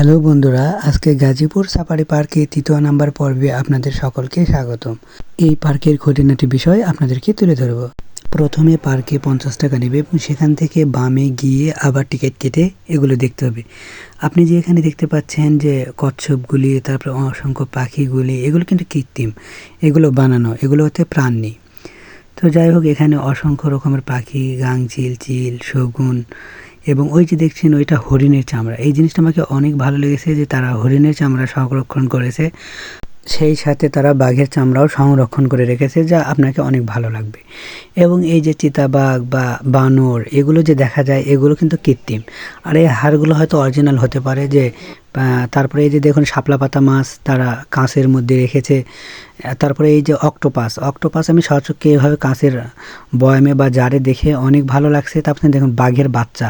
Hello বন্ধুরা, আজকে Gazipur safari পার্কে তৃতীয় নাম্বার পর্বে আপনাদের সকলকে স্বাগতম। এই পার্কের খুঁটিনাটি বিষয় আপনাদেরকে তুলে ধরব। প্রথমে পার্কে পঞ্চাশ টাকা নেবে এবং সেখান থেকে বামে গিয়ে আবার টিকিট কেটে এগুলো দেখতে হবে। আপনি যে এখানে দেখতে পাচ্ছেন যে কচ্ছপগুলি, তারপরে অসংখ্য পাখিগুলি, এগুলো কিন্তু কৃত্রিম। এগুলো বানানো, এগুলো হতে প্রাণ। নেই তো যাই হোক, এখানে অসংখ্য রকমের পাখি, গাংচিল, চিল, শগুন এবং ওই যে দেখছেন ওইটা হরিণের চামড়া। এই জিনিসটা আমাকে অনেক ভালো লেগেছে যে তারা হরিণের চামড়া সংরক্ষণ করেছে। সেই সাথে তারা বাঘের চামড়াও সংরক্ষণ করে রেখেছে, যা আপনাকে অনেক ভালো লাগবে। এবং এই যে চিতাবাঘ বা বানর, এগুলো যে দেখা যায়, এগুলো কিন্তু কৃত্রিম। আর এই হাড়গুলো হয়তো অরিজিনাল হতে পারে যে তারপরে এই যে দেখুন শাপলা পাতা মাছ তারা কাঁচের মধ্যে রেখেছে। তারপরে এই যে অক্টোপাস অক্টোপাস আমি সচক্ষে এভাবে কাঁচের বয়ামে বা জারে দেখে অনেক ভালো লাগছে। তারপরে দেখুন বাঘের বাচ্চা,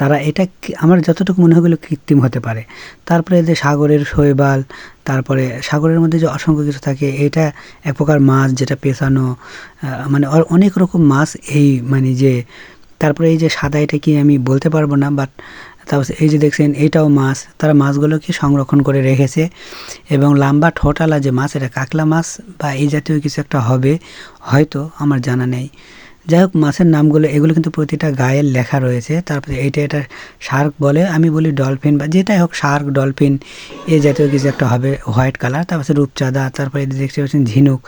তারা এটা আমার যতটুকু মনে হয় কৃত্রিম হতে পারে। তারপরে এই যে সাগরের শৈবাল তারপরে সাগরের মধ্যে যে অসংখ্য কিছু থাকে এটা এক প্রকার মাছ যেটা আহ, মানে অনেক রকম মাছ এই মানে যে তারপরে এই যে সাদা এটা কি আমি বলতে পারব না বাট তারপর এই যে দেখছেন এইটাও মাছ তারা মাছগুলোকে সংরক্ষণ করে রেখেছে এবং লাম্বা ঠোঁটালা যে মাছ এটা কাকলা মাছ বা এই জাতীয় কিছু একটা হবে হয়তো আমার জানা নেই। যাই হোক, মাছের নামগুলো, এগুলো কিন্তু প্রতিটা গায়ের লেখা রয়েছে। তারপরে এইটা এটা শার্ক বলে, আমি বলি ডলফিন বা যেটাই হোক, শার্ক, ডলফিন, এ জাতীয় কিছু একটা হবে, হোয়াইট কালার। তারপরে রূপচাঁদা, তারপরে দেখতে পাচ্ছেন ঝিনুক।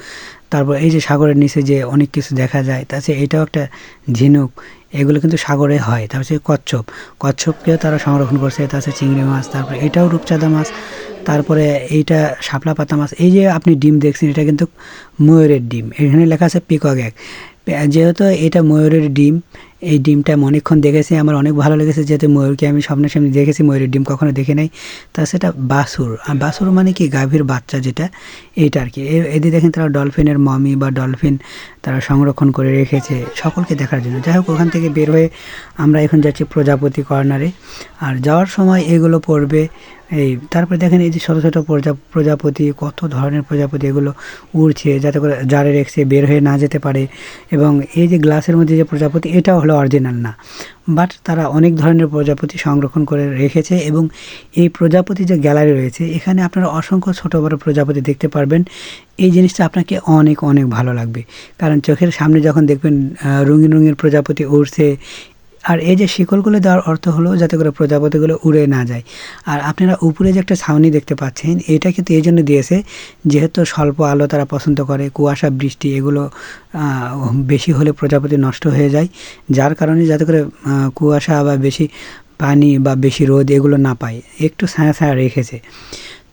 তারপর এই যে সাগরের নিচে যে অনেক কিছু দেখা যায় তাছাড়া এটাও একটা ঝিনুক। এগুলো কিন্তু সাগরে হয়। তারপর কচ্ছপ। কচ্ছপকেও তারা সংরক্ষণ করছে। তাছাড়া চিংড়ি মাছ, তারপরে এটাও রূপচাঁদা মাছ। তারপরে এইটা শাপলা পাতা মাছ। এই যে আপনি ডিম দেখছেন, এটা কিন্তু ময়ূরের ডিম। এখানে লেখা আছে পিকক এক। যেহেতু এটা ময়ূরের ডিম, এই ডিমটা আমি অনেকক্ষণ দেখেছি, আমার অনেক ভালো লেগেছে যেহেতু ময়ূরকে আমি সামনাসামনি দেখেছি, ময়ূরের ডিম কখনো দেখে নাই। তা সেটা বাসুর, আর বাসুর মানে কি? গাভীর বাচ্চা যেটা, এইটা আর কি। এ- এদের দেখেন তারা ডলফিনের মমি বা ডলফিন তারা সংরক্ষণ করে রেখেছে সকলকে দেখার জন্য। যাই হোক, ওখান থেকে বের হয়ে আমরা এখন যাচ্ছি প্রজাপতি কর্নারে। আর যাওয়ার সময় এগুলো পড়বে এই, তারপরে দেখেন এই যে ছোটো ছোটো প্রজা, প্রজাপতি, কত ধরনের প্রজাপতি এগুলো উড়ছে যাতে করে জারে রেখেছে বের হয়ে না যেতে পারে। এবং এই যে গ্লাসের মধ্যে যে প্রজাপতি, এটাও হলো অরিজিনাল না। বাট তারা অনেক ধরনের প্রজাপতি সংরক্ষণ করে রেখেছে এবং এই প্রজাপতি যে গ্যালারি রয়েছে, এখানে আপনারা অসংখ্য ছোটো বড়ো প্রজাপতি দেখতে পারবেন। এই জিনিসটা আপনাকে অনেক অনেক ভালো লাগবে। কারণ চোখের সামনে যখন দেখবেন রঙিন রঙিন প্রজাপতি উড়ছে আর এই যে শিকলগুলো দেওয়ার অর্থ হলো যাতে করে প্রজাপতিগুলো উড়ে না যায়। আর আপনারা উপরে যে একটা ছাউনি দেখতে পাচ্ছেন, এটা কিন্তু এই জন্য দিয়েছে যেহেতু স্বল্প আলো তারা পছন্দ করে, কুয়াশা, বৃষ্টি এগুলো বেশি হলে প্রজাপতি নষ্ট হয়ে যায়। যার কারণে যাতে করে কুয়াশা বা বেশি পানি বা বেশি রোদ এগুলো না পায়। একটু ছায়া ছায়া রেখেছে।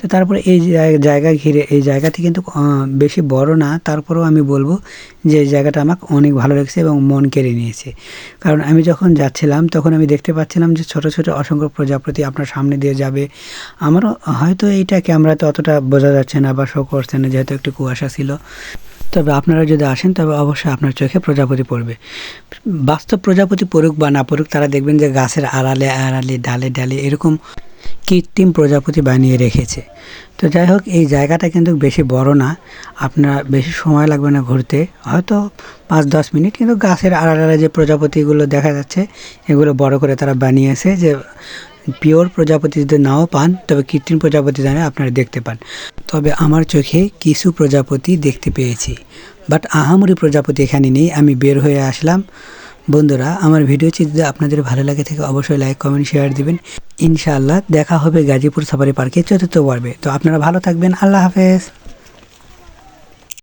তো তারপরে এই জায়- জায়গা ঘিরে, এই জায়গাটি কিন্তু বেশি বড় না। তারপরেও আমি বলব যে এই জায়গাটা আমাকে অনেক ভালো লেগেছে এবং মন কেড়ে নিয়েছে। কারণ আমি যখন যাচ্ছিলাম, তখন আমি দেখতে পাচ্ছিলাম যে ছোট ছোট অসংখ্য প্রজাপতি আপনার সামনে দিয়ে যাবে। আমারও হয়তো এইটা ক্যামেরাতে অতটা বোঝা যাচ্ছে না বা শো করছে না, যেহেতু একটু কুয়াশা ছিল। তবে আপনারা যদি আসেন, তবে অবশ্যই আপনার চোখে প্রজাপতি পড়বে। বাস্তব প্রজাপতি পড়ুক বা না পড়ুক, তারা দেখবেন যে গাছের আড়ালে আড়ালে, ডালে ডালে এরকম কৃত্রিম প্রজাপতি বানিয়ে রেখেছে? তো যাই হোক, এই জায়গাটা কিন্তু বেশি বড় না। আপনার বেশি সময় লাগবে না ঘুরতে। হয়তো পাঁচ, দশ মিনিট, কিন্তু গাছের আড়ালে যে প্রজাপতিগুলো দেখা যাচ্ছে, এগুলো বড় করে তারা বানিয়েছে যে পিওর প্রজাপতি যদি নাও পান, তবে কৃত্রিম প্রজাপতি জানে আপনারা দেখতে পান। তবে আমার চোখে কিছু প্রজাপতি দেখতে পেয়েছি। বাট আহামরি প্রজাপতি এখানে নেই। আমি বের হয়ে আসলাম। বন্ধুরা, আমার ভিডিও যদি আপনাদের ভালো লাগে থেকে, অবশ্যই লাইক কমেন্ট শেয়ার দিবেন। ইনশাআল্লাহ দেখা হবে গাজীপুর সাফারি পার্কে চতুর্থ পর্বে। তো আপনারা ভালো থাকবেন। আল্লাহ হাফেজ।